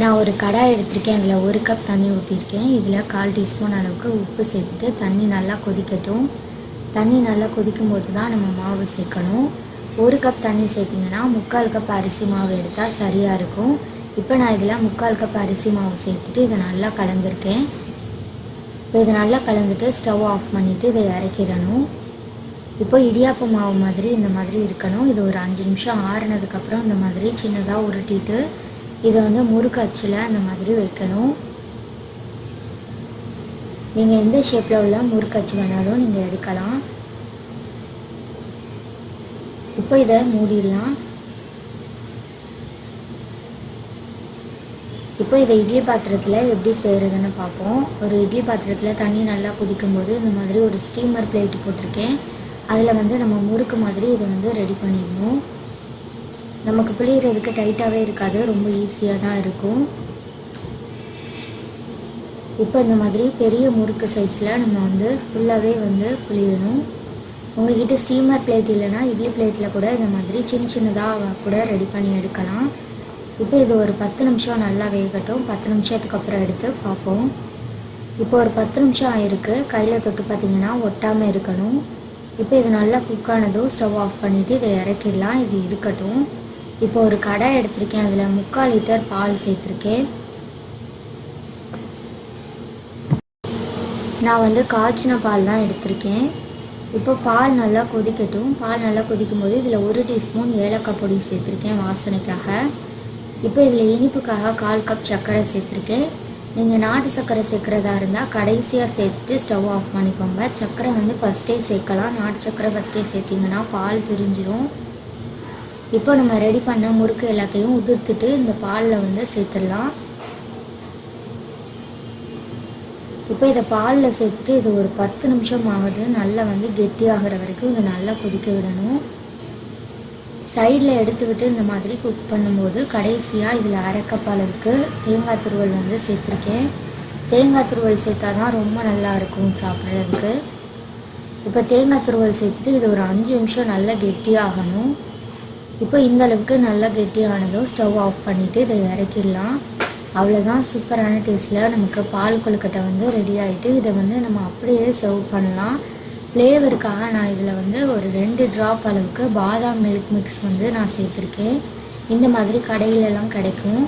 நான் ஒரு கடாய் எடுத்திருக்கேன் அதில் ஒரு கப் தண்ணி ஊற்றிருக்கேன் இதில் கால் டீஸ்பூன் அளவுக்கு உப்பு சேர்த்துட்டு தண்ணி நல்லா கொதிக்கட்டும். தண்ணி நல்லா கொதிக்கும் போது தான் நம்ம மாவு சேர்க்கணும். ஒரு கப் தண்ணி சேர்த்திங்கன்னா முக்கால் கப் அரிசி மாவு எடுத்தால் சரியாக இருக்கும். இப்போ நான் இதில் முக்கால் கப் அரிசி மாவு சேர்த்துட்டு இதை நல்லா கலந்துருக்கேன். இப்போ இதை நல்லா கலந்துட்டு ஸ்டவ் ஆஃப் பண்ணிவிட்டு இதை இறக்கிடணும். இப்போ இடியாப்ப மாவு மாதிரி இந்த மாதிரி இருக்கணும். இது ஒரு அஞ்சு நிமிஷம் ஆறுனதுக்கப்புறம் இந்த மாதிரி சின்னதாக உருட்டிட்டு இதை வந்து முறுக்கு அச்சில் அந்த மாதிரி வைக்கணும். நீங்கள் எந்த ஷேப்பில் உள்ள முறுக்கு அச்சு வேணாலும் நீங்கள் எடுக்கலாம். இப்போ இதை மூடிடலாம். இப்போ இதை இட்லி பாத்திரத்தில் எப்படி செய்கிறதுன்னு பார்ப்போம். ஒரு இட்லி பாத்திரத்தில் தண்ணி நல்லா குடிக்கும்போது இந்த மாதிரி ஒரு ஸ்டீமர் பிளேட்டு போட்டிருக்கேன். அதில் வந்து நம்ம முறுக்கு மாதிரி இதை வந்து ரெடி பண்ணிடணும். நமக்கு பிழிகிறதுக்கு டைட்டாகவே இருக்காது ரொம்ப ஈஸியாக தான் இருக்கும். இப்போ இந்த மாதிரி பெரிய முறுக்கு சைஸில் நம்ம வந்து ஃபுல்லாகவே வந்து புளியணும் உங்ககிட்ட ஸ்டீமர் பிளேட் இல்லைன்னா இட்லி பிளேட்டில் கூட இந்த மாதிரி சின்ன சின்னதாக கூட ரெடி பண்ணி எடுக்கலாம். இப்போ இது ஒரு பத்து நிமிஷம் நல்லா வேகட்டும். பத்து நிமிஷத்துக்கு அப்புறம் எடுத்து பார்ப்போம். இப்போ ஒரு பத்து நிமிஷம் ஆயிருக்கு. கையில் தொட்டு பார்த்தீங்கன்னா ஒட்டாமல் இருக்கணும். இப்போ இது நல்லா குக் ஆனதும் ஸ்டவ் ஆஃப் பண்ணிவிட்டு இதை இறக்கிடலாம். இது இருக்கட்டும். இப்போ ஒரு கடை எடுத்திருக்கேன். அதில் முக்கால் லிட்டர் பால் சேர்த்துருக்கேன். நான் வந்து காய்ச்சின பால் தான் எடுத்திருக்கேன். இப்போ பால் நல்லா கொதிக்கட்டும். பால் நல்லா கொதிக்கும் போது இதில் ஒரு டீஸ்பூன் ஏலக்காய் பொடி சேர்த்துருக்கேன் வாசனைக்காக. இப்போ இதில் இனிப்புக்காக கால் கப் சர்க்கரை சேர்த்துருக்கேன். நீங்கள் நாட்டு சர்க்கரை சேர்க்குறதா இருந்தால் கடைசியாக சேர்த்துட்டு ஸ்டவ் ஆஃப் பண்ணிக்கோங்க. சர்க்கரை வந்து ஃபஸ்ட்டே சேர்க்கலாம். நாட்டு சர்க்கரை ஃபஸ்ட்டே சேர்த்திங்கன்னா பால் திரிஞ்சிரும். இப்போ நம்ம ரெடி பண்ண முறுக்கு எல்லாத்தையும் உதிர்த்துட்டு இந்த பாலில் வந்து சேர்த்துடலாம். இப்போ இதை பாலில் சேர்த்துட்டு இது ஒரு பத்து நிமிஷம் ஆகுது. நல்லா வந்து கெட்டியாகிற வரைக்கும் இதை நல்லா கொதிக்க விடணும். சைடில் எடுத்து விட்டு இந்த மாதிரி குக் பண்ணும்போது கடைசியாக இதில் அரைக்கப் அளவுக்கு தேங்காய் துருவல் வந்து சேர்த்துருக்கேன். தேங்காய் துருவல் சேர்த்தா தான் ரொம்ப நல்லா இருக்கும் சாப்பிட்றதுக்கு. இப்போ தேங்காய் துருவல் சேர்த்துட்டு இது ஒரு அஞ்சு நிமிஷம் நல்லா கெட்டியாகணும் இப்போ இந்த அளவுக்கு நல்லா கெட்டியானதும் ஸ்டவ் ஆஃப் பண்ணிவிட்டு இதை இறக்கிடலாம். அவ்வளோதான் சூப்பரான டேஸ்ட்டில் நமக்கு பால் கொழுக்கட்டை வந்து ரெடி ஆகிட்டு இதை வந்து நம்ம அப்படியே சர்வ் பண்ணலாம். ஃப்ளேவருக்காக நான் இதில் வந்து ஒரு ரெண்டு ட்ராப் அளவுக்கு பாதாம் மில்க் மிக்ஸ் வந்து நான் சேர்த்துருக்கேன். இந்த மாதிரி கடையிலலாம் கிடைக்கும்.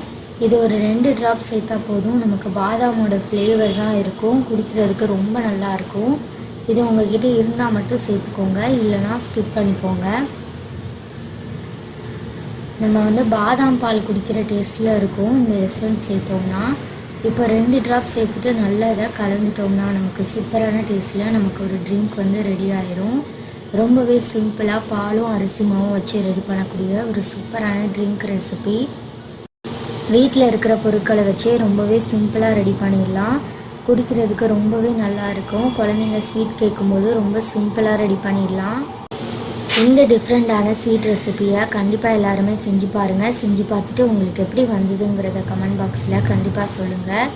இது ஒரு ரெண்டு ட்ராப் சேர்த்தா போதும். நமக்கு பாதாமோட ஃப்ளேவர் தான் இருக்கும். குடிக்கிறதுக்கு ரொம்ப நல்லாயிருக்கும் இது உங்ககிட்ட இருந்தால் மட்டும் சேர்த்துக்கோங்க. இல்லைனா ஸ்கிப் பண்ணிக்கோங்க. நம்ம வந்து பாதாம் பால் குடிக்கிற டேஸ்ட்டில் இருக்கும். இந்த எசன்ஸ் சேர்த்தோம்னா இப்போ ரெண்டு ட்ராப் சேர்த்துட்டு நல்லா இதாக கலந்துட்டோம்னா நமக்கு சூப்பரான டேஸ்ட்டில் நமக்கு ஒரு ட்ரிங்க் வந்து ரெடி ஆயிரும். ரொம்பவே சிம்பிளாக பாலும் அரிசி மாவும் வச்சு ரெடி பண்ணக்கூடிய ஒரு சூப்பரான ட்ரிங்க் ரெசிபி வீட்டில் இருக்கிற பொருட்களை வச்சே ரொம்பவே சிம்பிளாக ரெடி பண்ணிடலாம். குடிக்கிறதுக்கு ரொம்பவே நல்லா இருக்கும். குழந்தைங்க ஸ்வீட் கேட்கும்போது ரொம்ப சிம்பிளாக ரெடி பண்ணிடலாம். இந்த டிஃப்ரெண்ட்டான ஸ்வீட் ரெசிபியை கண்டிப்பாக எல்லாருமே செஞ்சு பாருங்கள் செஞ்சு பார்த்துட்டு உங்களுக்கு எப்படி வந்ததுங்கிறத கமெண்ட் பாக்ஸில் கண்டிப்பாக சொல்லுங்கள்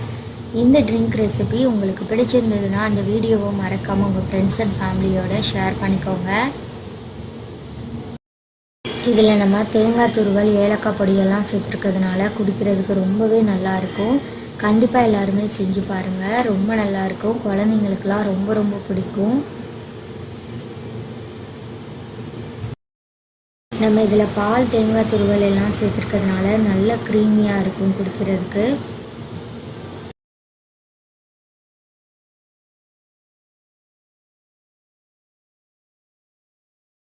இந்த ட்ரிங்க் ரெசிபி உங்களுக்கு பிடிச்சிருந்ததுன்னா அந்த வீடியோவை மறக்காமல் உங்கள் ஃப்ரெண்ட்ஸ் அண்ட் ஃபேமிலியோட ஷேர் பண்ணிக்கோங்க. இதில் நம்ம தேங்காய் துருவல் ஏலக்காய் பொடியெல்லாம் சேர்த்துருக்கிறதுனால குடிக்கிறதுக்கு ரொம்பவே நல்லாயிருக்கும் கண்டிப்பாக எல்லாருமே செஞ்சு பாருங்கள் ரொம்ப நல்லாயிருக்கும் குழந்தைங்களுக்குலாம் ரொம்ப ரொம்ப பிடிக்கும். நம்ம இதில் பால் தேங்காய் துருவல் எல்லாம் சேர்த்துருக்கிறதுனால நல்ல க்ரீமியாக இருக்கும் குடிக்கிறதுக்கு.